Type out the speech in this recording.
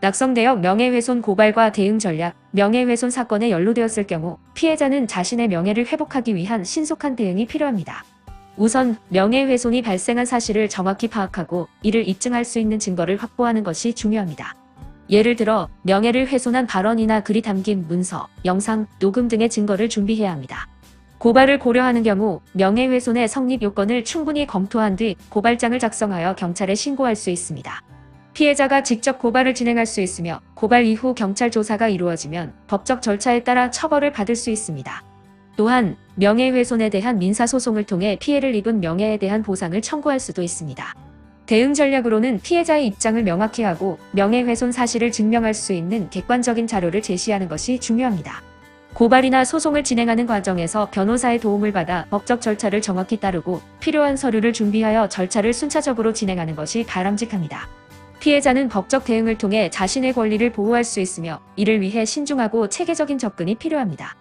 낙성대역 명예훼손 고발과 대응 전략, 명예훼손 사건에 연루되었을 경우 피해자는 자신의 명예를 회복하기 위한 신속한 대응이 필요합니다. 우선 명예훼손이 발생한 사실을 정확히 파악하고 이를 입증할 수 있는 증거를 확보하는 것이 중요합니다. 예를 들어 명예를 훼손한 발언이나 글이 담긴 문서, 영상, 녹음 등의 증거를 준비해야 합니다. 고발을 고려하는 경우 명예훼손의 성립 요건을 충분히 검토한 뒤 고발장을 작성하여 경찰에 신고할 수 있습니다. 피해자가 직접 고발을 진행할 수 있으며 고발 이후 경찰 조사가 이루어지면 법적 절차에 따라 처벌을 받을 수 있습니다. 또한 명예훼손에 대한 민사소송을 통해 피해를 입은 명예에 대한 보상을 청구할 수도 있습니다. 대응 전략으로는 피해자의 입장을 명확히 하고 명예훼손 사실을 증명할 수 있는 객관적인 자료를 제시하는 것이 중요합니다. 고발이나 소송을 진행하는 과정에서 변호사의 도움을 받아 법적 절차를 정확히 따르고 필요한 서류를 준비하여 절차를 순차적으로 진행하는 것이 바람직합니다. 피해자는 법적 대응을 통해 자신의 권리를 보호할 수 있으며 이를 위해 신중하고 체계적인 접근이 필요합니다.